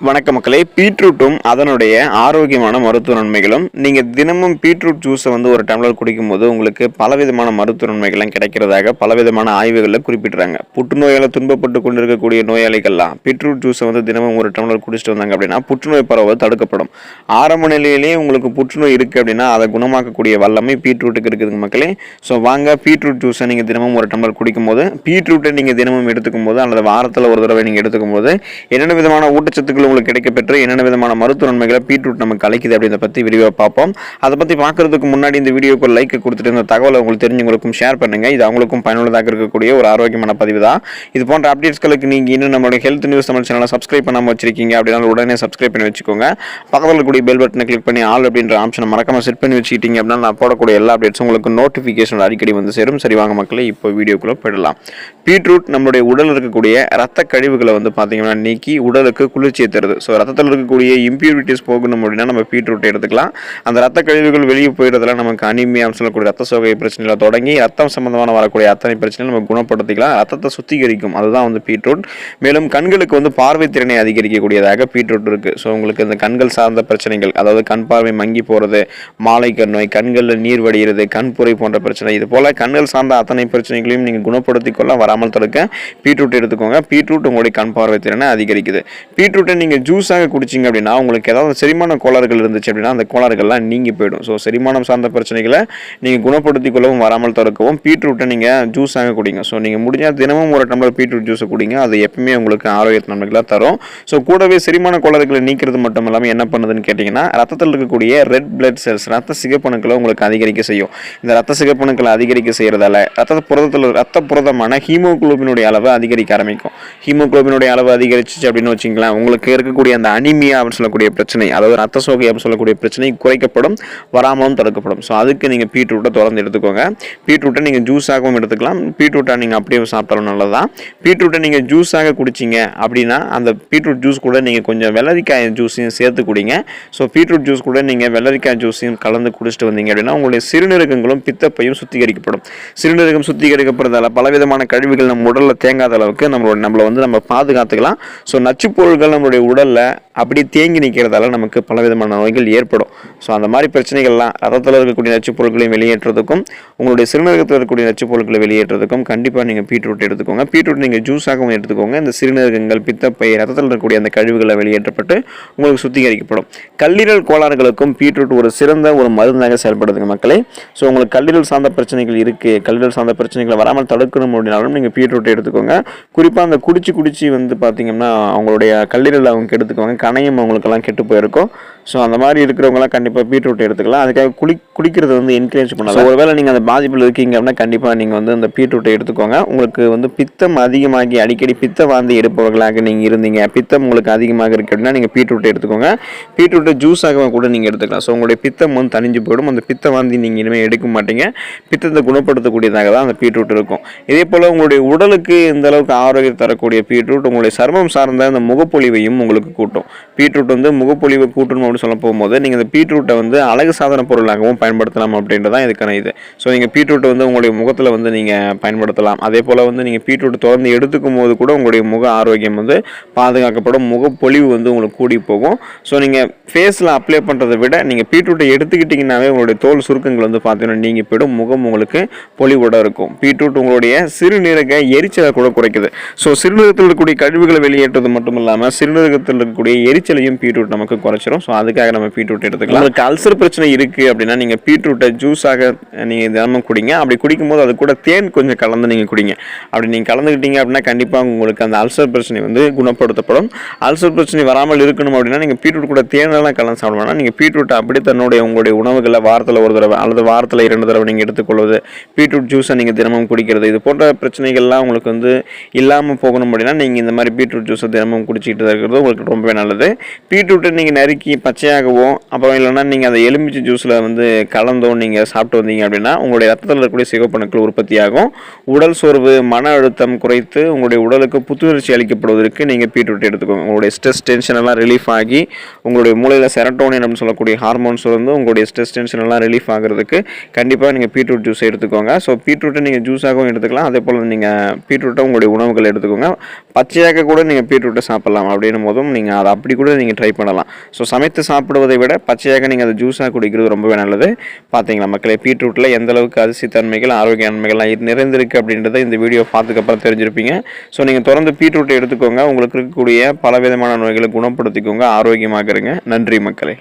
வணக்க மக்களே பீட்ரூட்டும் அதனுடைய ஆரோக்கியமான மருத்துவ நன்மைகளும் நீங்கள் தினமும் பீட்ரூட் ஜூஸை வந்து ஒரு டம்ளர் குடிக்கும்போது உங்களுக்கு பலவிதமான மருத்துவ நன்மைகள்லாம் கிடைக்கிறதாக பலவிதமான ஆய்வுகளில் குறிப்பிட்றாங்க. புற்றுநோயால் துன்பப்பட்டு கொண்டிருக்கக்கூடிய நோயாளிகள்லாம் பீட்ரூட் ஜூஸை வந்து தினமும் ஒரு டம்ளர் குடிச்சிட்டு வந்தாங்க அப்படின்னா புற்றுநோய் பரவல் தடுக்கப்படும். ஆரம்ப நிலையிலேயே உங்களுக்கு புற்றுநோய் இருக்குது அப்படின்னா அதை குணமாக்கக்கூடிய வல்லமை பீட்ரூட்டுக்கு இருக்குதுங்க மக்களே. ஸோ வாங்க பீட்ரூட் ஜூஸை நீங்கள் தினமும் ஒரு டம்ளர் குடிக்கும்போது பீட்ரூட்டை நீங்கள் தினமும் எடுத்துக்கும் போது அல்லது வாரத்தில் ஒரு தடவை நீங்கள் எடுத்துக்கும் போது என்னென்ன விதமான ஊட்டச்சத்துக்கள் உங்களுக்கு கிடைக்கப்பெற்று என்னென்ன விதமான மருத்துவ நன்மைகளை பீட்ரூட் நமக்கு அளிக்குது அப்படின்றத பற்றி விரிவாக பார்ப்போம். அதை பற்றி பார்க்குறதுக்கு முன்னாடி இந்த வீடியோக்கு லைக் கொடுத்துட்டு இந்த தகவலை உங்களுக்கு தெரிஞ்சவங்களுக்கும் ஷேர் பண்ணுங்க. இது அவங்களுக்கும் பயனுள்ளதாக இருக்கக்கூடிய ஒரு ஆரோக்கியமான பதிவு தான். இது போன்ற அப்டேட்ஸ்களுக்கு நீங்கள் இன்னும் நம்மளுடைய ஹெல்த் நியூஸ் தமிழ் சேனலை சப்ஸ்கிரைப் பண்ணாமல் வச்சிருக்கீங்க அப்படின்னா உடனே சப்ஸ்கிரைப் பண்ணி வச்சுக்கோங்க. பக்கத்தில் இருக்கக்கூடிய பெல் பட்டனை கிளிக் பண்ணி ஆல் அப்படின்ற ஆப்ஷனை மறக்காம செட் பண்ணி வச்சுக்கிட்டீங்க அப்படின்னா நான் போடக்கூடிய எல்லா அப்டேட்ஸும் உங்களுக்கு நோட்டிஃபிகேஷன் அடிக்கடி வந்து சேரும். சரி வாங்க மக்களே இப்போ வீடியோக்குள்ளே போயிடலாம். பீட்ரூட் நம்மளுடைய உடல் இருக்கக்கூடிய ரத்த கழிவுகளை வந்து பார்த்தீங்கன்னா நீக்கி உடலுக்கு குளிர்ச்சியை தருது ஸோ ரத்தத்தில் இருக்கக்கூடிய இம்ப்யூரிட்டிஸ் போகணும் அப்படின்னா நம்ம பீட்ரூட் எடுத்துக்கலாம். அந்த ரத்த கழிவுகள் வெளியே போயிடுறதுலாம் நமக்கு அனிமையாக சொல்லக்கூடிய ரத்த சோகை பிரச்சனைகளை தொடங்கி ரத்தம் சம்பந்தமான வரக்கூடிய அத்தனை பிரச்சனையும் நம்ம குணப்படுத்திக்கலாம். ரத்தத்தை சுத்திகரிக்கும். அதுதான் வந்து பீட்ரூட். மேலும் கண்களுக்கு வந்து பார்வை திறனை அதிகரிக்கக்கூடியதாக பீட்ரூட் இருக்கு. ஸோ உங்களுக்கு இந்த கண்கள் சார்ந்த பிரச்சனைகள் அதாவது கண் பார்வை மங்கி போகிறது மாலை கண் நோய் கண்களில் நீர் வடிகிறது கண்புரை போன்ற பிரச்சனை இது போல கண்கள் சார்ந்த அத்தனை பிரச்சனைகளையும் நீங்கள் குணப்படுத்திக் கொள்ள வராமல் தடுக்க பீட்ரூட் எடுத்துக்கோங்க. பீட்ரூட் உங்களுடைய கண் பார்வை திறனை அதிகரிக்குது. பீட்ரூட்டை நீங்கள் நீங்கள் ஜூஸாக குடிச்சிங்க அப்படின்னா உங்களுக்கு ஏதாவது செரிமான கோளாறுகள் இருந்துச்சு அப்படின்னா அந்த கோளாறுகள்லாம் நீங்கி போயிடும். ஸோ செரிமானம் சார்ந்த பிரச்சனைகளை நீங்கள் குணப்படுத்தி கொள்ளவும் வராமல் தடுக்கவும் பீட்ரூட்டை நீங்கள் ஜூஸாக குடிங்க. ஸோ நீங்கள் முடிஞ்சால் தினமும் ஒரு டம்ளர் பீட்ரூட் ஜூஸை குடிங்க. அது எப்பவுமே உங்களுக்கு ஆரோக்கிய நன்மைகளாக தரும். ஸோ கூடவே செரிமான கோளாறுகளை நீக்கிறது மட்டும் இல்லாமல் என்ன பண்ணுதுன்னு கேட்டிங்கன்னா ரத்தத்தில் இருக்கக்கூடிய ரெட் பிளட் செல்ஸ் ரத்த சிகப்பணுக்களை உங்களுக்கு அதிகரிக்க செய்யும். இந்த ரத்த சிகப்பணுக்களை அதிகரிக்க செய்கிறதால ரத்த புரதத்தில் ரத்த புரதமான ஹீமோகுளோபினுடைய அளவை அதிகரிக்க ஆரம்பிக்கும். ஹீமோகுளோபினுடைய அளவு அதிகரிச்சிச்சு அப்படின்னு வச்சிங்களேன் உங்களுக்கு இருக்கக்கூடிய அந்த அனிமியா அப்படின்னு சொல்லக்கூடிய பிரச்சனை அதாவது ரத்த சோகை அப்படின்னு சொல்லக்கூடிய பிரச்சனை குறைக்கப்படும் வராமலும் தடுக்கப்படும். ஸோ அதுக்கு நீங்கள் பீட்ரூட்டை தொடர்ந்து எடுத்துக்கோங்க. பீட்ரூட்டை நீங்கள் ஜூஸாகவும் எடுத்துக்கலாம். பீட்ரூட்டை நீங்கள் அப்படியே சாப்பிட்டாலும் நல்லதான் பீட்ரூட்டை நீங்கள் ஜூஸாக குடிச்சிங்க அப்படின்னா அந்த பீட்ரூட் ஜூஸ் கூட நீங்கள் கொஞ்சம் வெள்ளரிக்காய் ஜூஸையும் சேர்த்து குடிங்க. ஸோ பீட்ரூட் ஜூஸ் கூட நீங்கள் வெள்ளரிக்காய் ஜூஸையும் கலந்து குடிச்சிட்டு வந்தீங்க அப்படின்னா உங்களுடைய சிறுநீரகங்களும் பித்தப்பையும் சுத்திகரிக்கப்படும். சிறுநீரகம் சுத்திகரிக்கப்படுறதால பலவிதமான கழிவுகள் நம்ம உடலில் தேங்காத அளவுக்கு நம்மளோட நம்மளை வந்து நம்ம பாதுகாத்துக்கலாம். ஸோ நச்சுப் பொருட்கள் நம்மளுடைய உடலில் அப்படி தேங்கி நிற்கிறதால நமக்கு பலவிதமான நோய்கள் ஏற்படும். ஸோ அந்த மாதிரி பிரச்சனைகள்லாம் ரத்தத்தில் இருக்கக்கூடிய நச்சுப் பொருட்களையும் வெளியேற்றுறதுக்கும் உங்களுடைய சிறுநீரகத்தில் இருக்கக்கூடிய நச்சுப் பொருட்களை வெளியேற்றுறதுக்கும் கண்டிப்பாக நீங்கள் பீட்ரூட் எடுத்துக்கோங்க. பீட்ரூட் நீங்கள் ஜூஸாகவும் எடுத்துக்கோங்க. இந்த சிறுநீரகங்கள் பித்தப்பை ரத்தத்தில் இருக்கக்கூடிய அந்த கழிவுகளை வெளியேற்றப்பட்டு உங்களுக்கு சுத்திகரிக்கப்படும். கல்லீரல் கோளாறுகளுக்கும் பீட்ரூட் ஒரு சிறந்த ஒரு மருந்தாக செயல்படுதுங்க மக்களே. ஸோ உங்களுக்கு கல்லீரல் சார்ந்த பிரச்சனைகள் இருக்குது கல்லீரல் சார்ந்த பிரச்சனைகளை வராமல் தடுக்கணும் அப்படின்னாலும் நீங்கள் பீட்ரூட் எடுத்துக்கோங்க. குறிப்பாக அந்த குடிச்சு குடிச்சு வந்து பார்த்தீங்கன்னா அவங்களுடைய கல்லீரல் அவங்க எடுத்துக்கோங்க கணையம் அவங்களுக்கெல்லாம் கெட்டு போயிருக்கும். ஸோ அந்த மாதிரி இருக்கிறவங்களாம் கண்டிப்பாக பீட்ரூட் எடுத்துக்கலாம். அதுக்காக குளி குடிக்கிறது வந்து என்கரேஜ் பண்ணலாம் ஒருவேளை நீங்கள் அந்த பாதிப்பில் இருக்கீங்க அப்படின்னா கண்டிப்பாக நீங்கள் வந்து அந்த பீட்ரூட்டை எடுத்துக்கோங்க. உங்களுக்கு வந்து பித்தம் அதிகமாகி அடிக்கடி பித்த வாந்தி எடுப்பவர்களாக நீங்கள் இருந்தீங்க. பித்தம் உங்களுக்கு அதிகமாக இருக்கு அப்படின்னா நீங்கள் பீட்ரூட்டை எடுத்துக்கோங்க. பீட்ரூட்டை ஜூஸாக கூட நீங்கள் எடுத்துக்கலாம். ஸோ உங்களுடைய பித்தம் வந்து தணிஞ்சு போயிடும். அந்த பித்த வாந்தி நீங்கள் இனிமேல் எடுக்க மாட்டீங்க. பித்தத்தை குணப்படுத்தக்கூடியதாக தான் அந்த பீட்ரூட் இருக்கும். இதே போல் உங்களுடைய உடலுக்கு இந்த அளவுக்கு ஆரோக்கியம் தரக்கூடிய பீட்ரூட் உங்களுடைய சர்மம் சார்ந்த அந்த முகப்பொலிவையும் உங்களுக்கு கூட்டும். பீட்ரூட் வந்து முகப்பொழிவு கூட்டணும் அப்படின்னு சொல்ல போகும்போது நீங்கள் இந்த பீட்ரூட்டை வந்து அழகு சாதன பொருளாகவும் பயன்படுத்தலாம் அப்படின்றது தான் இதுக்கான இது. ஸோ நீங்கள் பீட்ரூட்டை வந்து உங்களுடைய முகத்தில் வந்து நீங்கள் பயன்படுத்தலாம். அதே போல் வந்து நீங்கள் பீட்ரூட் தொடர்ந்து எடுத்துக்கும் போது கூட உங்களுடைய முக ஆரோக்கியம் வந்து பாதுகாக்கப்படும். முகப்பொலிவு வந்து உங்களுக்கு கூடி போகும். ஸோ நீங்கள் ஃபேஸில் அப்ளை பண்ணுறதை விட நீங்கள் பீட்ரூட்டை எடுத்துக்கிட்டிங்கனாவே உங்களுடைய தோல் சுருக்கங்கள் வந்து பார்த்தீங்கன்னா நீங்கள் போய்டும். முகம் உங்களுக்கு பொலிவோட இருக்கும். பீட்ரூட் உங்களுடைய சிறுநீரக எரிச்சலை கூட குறைக்குது. ஸோ சிறுநீரகத்தில் இருக்கக்கூடிய கழிவுகளை வெளியேற்றது மட்டும் இல்லாமல் சிறுநீரகத்தில் இருக்கக்கூடிய எரிச்சலையும் பீட்ரூட் நமக்கு குறைச்சிரும். ஸோ அதுக்காக நம்ம பீட்ரூட் எடுத்துக்கலாம். உங்களுக்கு அல்சர் பிரச்சனை இருக்குது அப்படின்னா நீங்கள் பீட்ரூட்டை ஜூஸாக நீங்கள் தினமும் குடிங்க. அப்படி குடிக்கும்போது அது கூட தேன் கொஞ்சம் கலந்து நீங்கள் குடிங்க. அப்படி நீங்கள் கலந்துக்கிட்டீங்க அப்படின்னா கண்டிப்பாக உங்களுக்கு அந்த அல்சர் பிரச்சனை வந்து குணப்படுத்தப்படும். அல்சர் பிரச்சனை வராமல் இருக்கணும் அப்படின்னா நீங்கள் பீட்ரூட் கூட தேனெல்லாம் கலந்து சாப்பிடணும்னா நீங்கள் பீட்ரூட்டை அப்படி தன்னுடைய உங்களுடைய உணவுகளை வாரத்தில் ஒரு தடவை அல்லது வாரத்தில் இரண்டு தடவை நீங்கள் எடுத்துக்கொள்வது பீட்ரூட் ஜூஸை நீங்கள் தினமும் குடிக்கிறது இது போன்ற பிரச்சனைகள்லாம் உங்களுக்கு வந்து இல்லாமல் போகணும் அப்படின்னா நீங்கள் இந்த மாதிரி பீட்ரூட் ஜூஸை தினமும் குடிச்சிக்கிட்டு இருக்கிறது உங்களுக்கு ரொம்பவே நல்லது. பீட்ரூட்டை நீங்கள் நறுக்கி பச்சையாகவோ அப்புறம் இல்லைன்னா நீங்கள் அந்த எலுமிச்சை ஜூஸில் வந்து கலந்தோ நீங்கள் சாப்பிட்டு வந்தீங்க அப்படின்னா உங்களுடைய ரத்தத்தில் இருக்கக்கூடிய சிவப்பணுக்கள் உற்பத்தியாகும். உடல் சோர்வு மன அழுத்தம் குறைத்து உங்களுடைய உடலுக்கு புத்துணர்ச்சி அளிக்கப்படுவதற்கு நீங்கள் பீட்ரூட் எடுத்துக்கோங்க. உங்களுடைய ஸ்ட்ரெஸ் டென்ஷன் எல்லாம் ரிலீஃப் ஆகி உங்களுடைய மூளையில் செரட்டோனின் அப்படின்னு சொல்லக்கூடிய ஹார்மோன்ஸ் வந்து உங்களுடைய ஸ்ட்ரெஸ் டென்ஷன் எல்லாம் ரிலீஃப் ஆகிறதுக்கு கண்டிப்பாக நீங்கள் பீட்ரூட் ஜூஸ் எடுத்துக்கோங்க. ஸோ பீட்ரூட்டை நீங்கள் ஜூஸாகவும் எடுத்துக்கலாம். அதே போல் நீங்கள் பீட்ரூட்டை உங்களுடைய உணவுகள் எடுத்துக்கோங்க. பச்சையாக கூட நீங்கள் பீட்ரூட்டை சாப்பிட்லாம் அப்படின்னும் போதும் நீங்கள் அதை அப்படி கூட நீங்கள் ட்ரை பண்ணலாம். ஸோ சமைத்து சாப்பிடுவதை விட பச்சையாக நீங்கள் அதை ஜூஸாக குடிக்கிறது ரொம்பவே நல்லது. பார்த்தீங்களா மக்களே பீட்ரூட்டில் எந்த அளவுக்கு அரிசி தன்மைகள் ஆரோக்கிய நன்மைகள்லாம் நிறைந்திருக்கு அப்படின்றத இந்த வீடியோ பார்த்ததுக்கப்புறம் தெரிஞ்சிருப்பீங்க. ஸோ நீங்கள் தொடர்ந்து பீட்ரூட்டை எடுத்துக்கோங்க. உங்களுக்கு இருக்கக்கூடிய பல விதமான நோய்களை குணப்படுத்திக்கோங்க. ஆரோக்கியமாக இருங்க. நன்றி மக்களே.